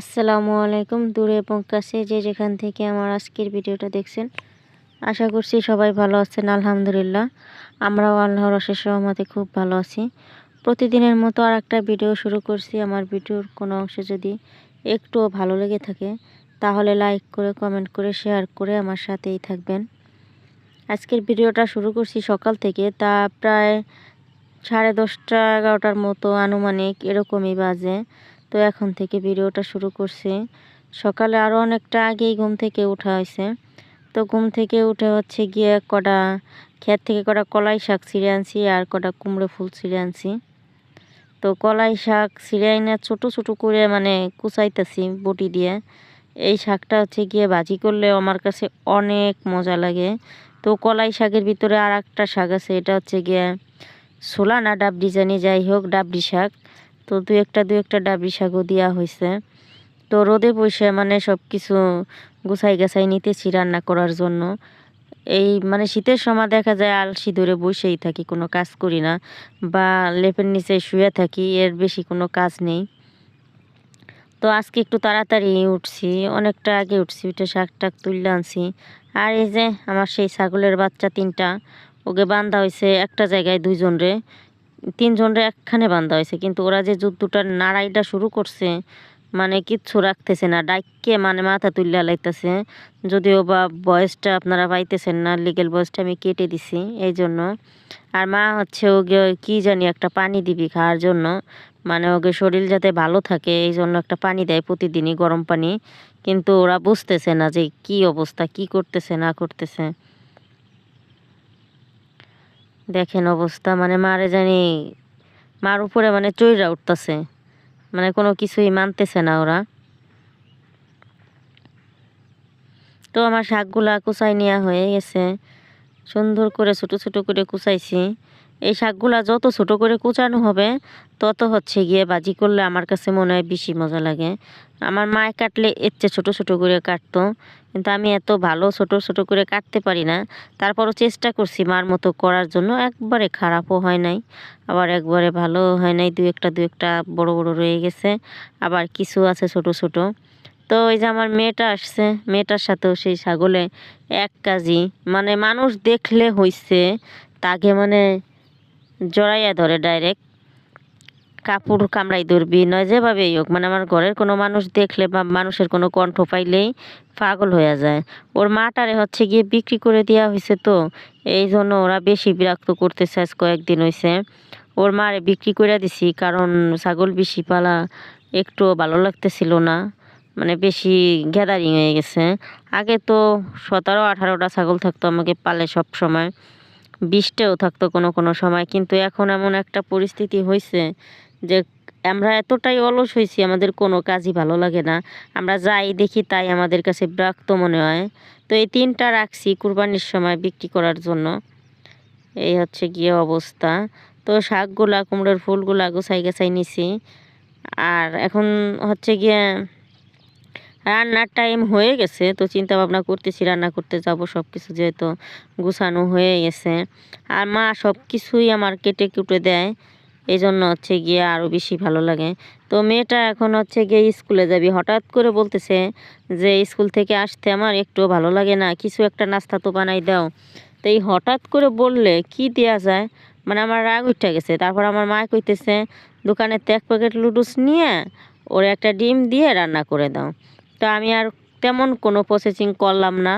আসসালামু আলাইকুম দূরে এবং কাছে যে যেখান থেকে আমার আজকের ভিডিওটা দেখছেন, আশা করছি সবাই ভালো আছেন, আলহামদুলিল্লাহ। আমরাও আল্লাহর অশেষ সহমতে খুব ভালো আছি। প্রতিদিনের মতো আর একটা ভিডিও শুরু করছি। আমার ভিডিওর কোনো অংশ যদি একটুও ভালো লেগে থাকে, তাহলে লাইক করে, কমেন্ট করে, শেয়ার করে আমার সাথেই থাকবেন। আজকের ভিডিওটা শুরু করছি সকাল থেকে। তা প্রায় সাড়ে দশটা, এগারোটার মতো আনুমানিক এরকমই বাজে। তো এখন থেকে ভিডিওটা শুরু করছি। সকালে আরও অনেকটা আগেই ঘুম থেকে উঠা হয়েছে। তো ঘুম থেকে উঠে হচ্ছে গিয়ে কটা ক্ষেত থেকে কটা কলাই শাক ছিঁড়ে আনছি আর কটা কুমড়ো ফুল ছিঁড়ে আনছি। তো কলাই শাক ছিঁড়ে আইনা ছোটো ছোটো করে মানে কুচাইতেছি বটি দিয়ে। এই শাকটা হচ্ছে গিয়ে ভাজি করলে আমার কাছে অনেক মজা লাগে। তো কলাই শাকের ভিতরে আর একটা শাক আছে, এটা হচ্ছে গিয়ে ছোলা না ডাবডি জানি, যাই হোক ডাবডি শাক। তো দু একটা দু একটা ডাবি শাকও দেওয়া হয়েছে তো রোদে বসে মানে সব কিছু গুছাই গাছাই নিতেছি রান্না করার জন্য। এই মানে শীতের সময় দেখা যায় আলসি ধরে বসেই থাকি, কোনো কাজ করি না বা লেপের নিচে শুয়ে থাকি, এর বেশি কোনো কাজ নেই। তো আজকে একটু তাড়াতাড়ি উঠছি, অনেকটা আগে উঠছি, উঠে শাক টাক তুললে আনছি। আর এই যে আমার সেই ছাগলের বাচ্চা তিনটা, ওকে বান্ধা হয়েছে একটা জায়গায় দুইজন রে। তিনজনরে একখানে বান্ধা হয়েছে, কিন্তু ওরা যে যুদ্ধটা নাড়াইটা শুরু করছে মানে কিচ্ছু রাখতেছে না ডাইকে মানে মাথা তুলিয়া লাইতেছে। যদিও বা বয়সটা আপনারা পাইতেছেন না লিগেল বয়সটা আমি কেটে দিছি এই জন্য। আর মা হচ্ছে ওকে কি জানি একটা পানি দিবি খাওয়ার জন্য মানে ওকে শরীর যাতে ভালো থাকে এই জন্য একটা পানি দেয় প্রতিদিনই গরম পানি। কিন্তু ওরা বুঝতেছে না যে কি অবস্থা, কি করতেছে, না করতেছে। দেখেন অবস্থা মানে মারে জানি, মার উপরে মানে চৈরা উঠতেছে মানে কোনো কিছুই মানতেছে না ওরা। তো আমার শাকগুলা কুচাই নেওয়া হয়ে গেছে, সুন্দর করে, ছোট ছোট করে কুচাইছি। এই শাকগুলা যত ছোট করে কুচানো হবে, তত হচ্ছে গিয়ে বাজি করলে আমার কাছে মনে হয় বেশি মজা লাগে। আমার মায় কাটলে এর চেয়ে ছোটো ছোটো করে কাটতো, কিন্তু আমি এত ভালো ছোট ছোট করে কাটতে পারি না। তারপরও চেষ্টা করছি মার মতো করার জন্য, একবারে খারাপও হয় নাই। আবার একবারে ভালো হয় নাই, দু একটা দু একটা বড় বড় রয়ে গেছে, আবার কিছু আছে ছোট ছোট। তো ওই যে আমার মেয়েটা আসছে, মেয়েটার সাথেও সেই ছাগলে এক কাজি। মানে মানুষ দেখলে হইছে, তাকে মানে জড়াইয়া ধরে ডাইরেক্ট কাপড় কামড়াই ধরবি, নয় যেভাবেই হোক মানে আমার ঘরের কোনো মানুষ দেখলে বা মানুষের কোনো কণ্ঠ পাইলেই পাগল হয়ে যায়। ওর মাটারে হচ্ছে গিয়ে বিক্রি করে দেওয়া হয়েছে তো, এই জন্য ওরা বেশি বিরক্ত করতেছে, আজ কয়েকদিন হয়েছে ওর মারে বিক্রি করে দিছি, কারণ ছাগল বেশি পালা একটু ভালো লাগতেছিল না মানে বেশি গ্যাদারিং হয়ে গেছে। আগে তো সতেরো আঠারোটা ছাগল থাকতো আমাকে পালে সব সময়। বিশটাও থাকতো কোনো কোনো সময়। কিন্তু এখন এমন একটা পরিস্থিতি হয়েছে যে আমরা এতটাই অলস হয়েছি আমাদের কোনো কাজই ভালো লাগে না। আমরা যাই দেখি তাই আমাদের কাছে বিরক্ত মনে হয়। তো এই তিনটা রাখছি কুরবানির সময় বিক্রি করার জন্য। এই হচ্ছে গিয়ে অবস্থা। তো শাকগুলা, কুমড়োর ফুলগুলা গোছাই গেছাই নিছি। আর এখন হচ্ছে গিয়ে রান্নার টাইম হয়ে গেছে, তো চিন্তা ভাবনা করতেছি রান্না করতে যাব সব কিছু যেহেতু গুছানো হয়ে গেছে। আর মা সব কিছুই আমার কেটে কুটে দেয় এই জন্য হচ্ছে গিয়ে আরও বেশি ভালো লাগে। তো মেয়েটা এখন হচ্ছে গিয়ে স্কুলে যাবি, হঠাৎ করে বলতেছে যে স্কুল থেকে আসতে আমার একটুও ভালো লাগে না, কিছু একটা নাস্তা তো বানাই দাও। তো এই হঠাৎ করে বললে, কি দেওয়া যায়? মানে আমার রাগ উঠে গেছে, তারপর আমার মা কইতেছে, দোকানে এক প্যাকেট লুডুস নিয়ে ওর একটা ডিম দিয়ে রান্না করে দাও। তো আমি আর তেমন কোনো প্রসেসিং করলাম না।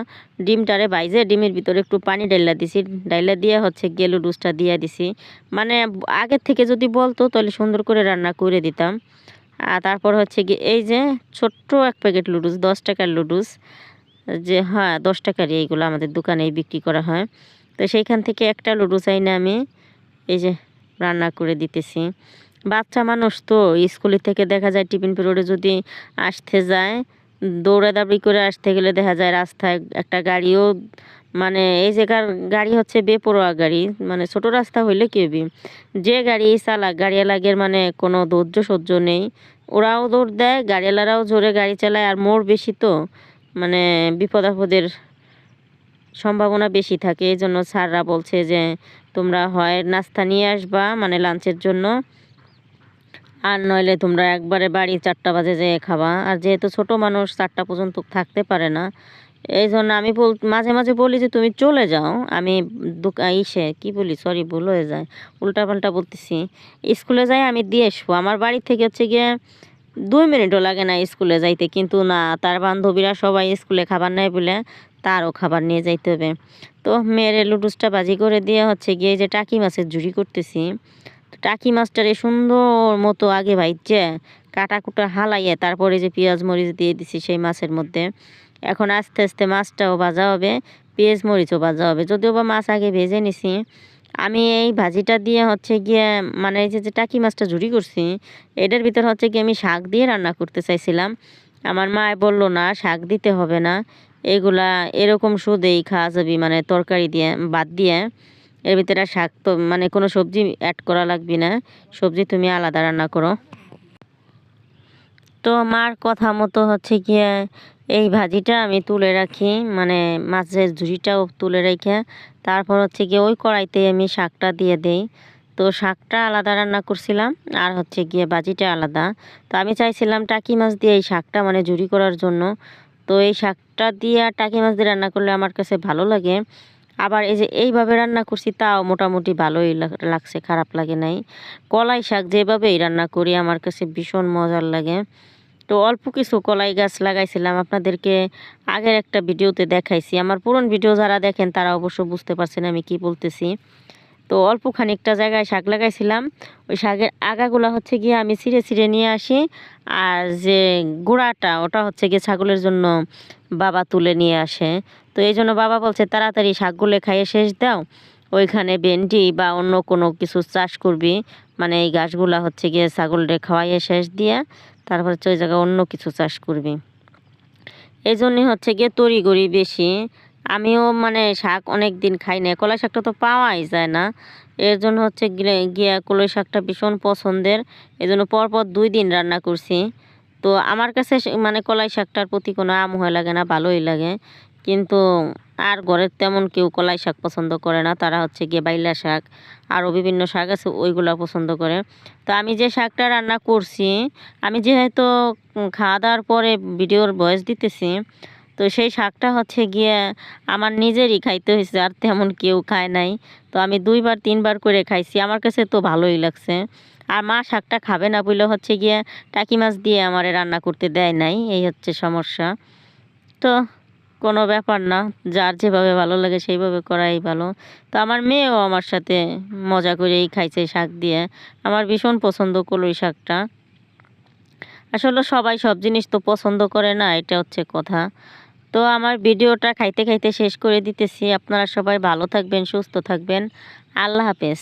ডিমটারে বাইজে ডিমের ভিতরে একটু পানি ডাইলা দিছি। ডাইলা দিয়ে হচ্ছে গেলু ডুসটা দিয়ে দিছি। মানে আগের থেকে যদি বলতো তাহলে সুন্দর করে রান্না করে দিতাম। আর তারপর হচ্ছে গিয়ে এই যে ছোট্ট এক প্যাকেট লুডুস দশ টাকার লুডুস যে হ্যাঁ দশ টাকারই এইগুলো আমাদের দোকানেই বিক্রি করা হয়। তো সেইখান থেকে একটা লুডুস আইনে আমি এই যে রান্না করে দিতেছি। বাচ্চা মানুষ তো স্কুলের থেকে দেখা যায় টিফিন পিরিয়ডে যদি আসতে যায় দৌড়াদৌড়ি করে আসতে গেলে দেখা যায় রাস্তায় একটা গাড়িও মানে এই জায়গার গাড়ি হচ্ছে বেপরোয়া গাড়ি মানে ছোট রাস্তা হইলে কি হবি যে গাড়ি চালাক, গাড়িওয়ালাগের মানে কোনো ধৈর্য সহ্য নেই। ওরাও দৌড় দেয়, গাড়িওয়ালারাও জোরে গাড়ি চালায়, আর মোড় বেশি তো মানে বিপদ আপদের সম্ভাবনা বেশি থাকে। এই জন্য স্যাররা বলছে যে, তোমরা হয় নাস্তা নিয়ে আসবা মানে লাঞ্চের জন্য। আর নইলে তোমরা একবারে বাড়ি চারটা বাজে যেয়ে খাবা। আর যেহেতু ছোট মানুষ, চারটা পর্যন্ত থাকতে পারে না। এই জন্য আমি বল, মাঝে মাঝে বলি যে, তুমি চলে যাও। আমি ইসে, কি বলি? সরি ভুল হয়ে যায়। উল্টাপাল্টা বলতেছি। স্কুলে যাই আমি দিয়ে আসব। আমার বাড়ি থেকে হচ্ছে গিয়ে দুই মিনিটও লাগে না স্কুলে যাইতে। কিন্তু না, তার বান্ধবীরা সবাই স্কুলে খাবার নেয় বলে তারও খাবার নিয়ে যাইতে হবে। তো মেয়ের লুডুসটা বাজি করে দিয়ে হচ্ছে গিয়ে যে টাকি মাছের ঝুড়ি করতেছি। টাকি মাছটারে সুন্দর মতো আগে ভাইছে কাটা কুটা হালাইয়ে তারপরে যে পেঁয়াজ মরিচ দিয়ে দিছি সেই মাছের মধ্যে। এখন আস্তে আস্তে মাছটাও ভাজা হবে, পেঁয়াজ মরিচও ভাজা হবে। যদিও বা মাছ আগে ভেজে নিছি, আমি এই ভাজিটা দিয়ে হচ্ছে গিয়ে মানে এই যে টাকি মাছটা ঝুড়ি করছি, এটার ভিতর হচ্ছে গিয়ে আমি শাক দিয়ে রান্না করতে চাইছিলাম। আমার মা বলল, না, শাক দিতে হবে না। এগুলা এরকম সুদেই খাওয়া যাবি মানে তরকারি দিয়ে বাদ দিয়ে। এর ভিতরে শাক তো মানে কোনো সবজি অ্যাড করা লাগবে না। সবজি তুমি আলাদা রান্না করো। তো মার কথা মতো হচ্ছে গিয়ে এই ভাজিটা আমি তুলে রাখি মানে মাছের ঝুড়িটাও তুলে রেখে, তারপর হচ্ছে গিয়ে ওই কড়াইতে আমি শাকটা দিয়ে দেই। তো শাকটা আলাদা রান্না করছিলাম, আর হচ্ছে গিয়ে ভাজিটা আলাদা। তো আমি চাইছিলাম টাকি মাছ দিয়ে এই শাকটা মানে ঝুড়ি করার জন্য। তো এই শাকটা দিয়ে আর টাকি মাছ দিয়ে রান্না করলে আমার কাছে ভালো লাগে। আবার এই যে এইভাবে রান্না করছি, তাও মোটামুটি ভালোই লাগছে, খারাপ লাগে নাই। কলাই শাক যেভাবেই রান্না করি, আমার কাছে ভীষণ মজার লাগে। তো অল্প কিছু কলাই গাছ লাগাইছিলাম, আপনাদেরকে আগের একটা ভিডিওতে দেখাইছি। আমার পুরন ভিডিও যারা দেখেন, তারা অবশ্য বুঝতে পারছেন আমি কি বলতেছি। তো অল্প খানিকটা জায়গায় শাক লাগাইছিলাম। ওই শাকের আগাগুলা হচ্ছে গিয়ে আমি ছিঁড়ে ছিঁড়ে নিয়ে আসি। আর যে গোড়াটা, ওটা হচ্ছে গিয়ে ছাগলের জন্য বাবা তুলে নিয়ে আসে। তো এই জন্য বাবা বলছে, তাড়াতাড়ি শাকগুলো খাইয়ে শেষ দাও। ওইখানে ভেন্ডি বা অন্য কোনো কিছু চাষ করবি। মানে এই গাছগুলা হচ্ছে গিয়ে ছাগলরে খাওয়াইয়ে শেষ দিয়ে তারপর হচ্ছে ওই জায়গায় অন্য কিছু চাষ করবি। এই জন্যই হচ্ছে গিয়ে তড়িগড়ি বেশি। আমিও মানে শাক অনেক দিন খাই না কলাই শাকটা তো পাওয়াই যায় না। এর জন্য হচ্ছে গিয়ে- কলাই শাকটা ভীষণ পছন্দের। এই জন্য পরপর দুই দিন রান্না করছি। তো আমার কাছে মানে কলাই শাকটার প্রতি কোনো আম হয়ে লাগে না, ভালোই লাগে। কিন্তু আর ঘরের তেমন কেউ কলাই শাক পছন্দ করে না। তারা হচ্ছে গিয়ে বাইলা শাক আরও বিভিন্ন শাক আছে, ওইগুলো পছন্দ করে। তো আমি যে শাকটা রান্না করছি, আমি যেহেতু খাওয়া দাওয়ার পরে ভিডিওর ভয়েস দিতেছি তো সেই শাকটা হচ্ছে গিয়ে আমার নিজেরই খাইতে হয়েছে আর তেমন কেউ খায় নাই। তো আমি দুইবার, তিনবার করে খাইছি, আমার কাছে তো ভালোই লাগছে। আর মা শাকটা খাবে না বলে হচ্ছে গিয়ে টাকি মাছ দিয়ে আমার রান্না করতে দেয় নাই, এই হচ্ছে সমস্যা। তো কোনো ব্যাপার না, যার যেভাবে ভালো লাগে সেইভাবে করাই ভালো। তো আমার মেয়েও আমার সাথে মজা করেই খাইছে শাক দিয়ে। আমার ভীষণ পছন্দ কলই শাকটা। আসলে সবাই সব জিনিস তো পছন্দ করে না, এটা হচ্ছে কথা। তো আমার ভিডিওটা খাইতে খাইতে শেষ করে দিতেছি। আপনারা সবাই ভালো থাকবেন, সুস্থ থাকবেন। আল্লাহ হাফেজ।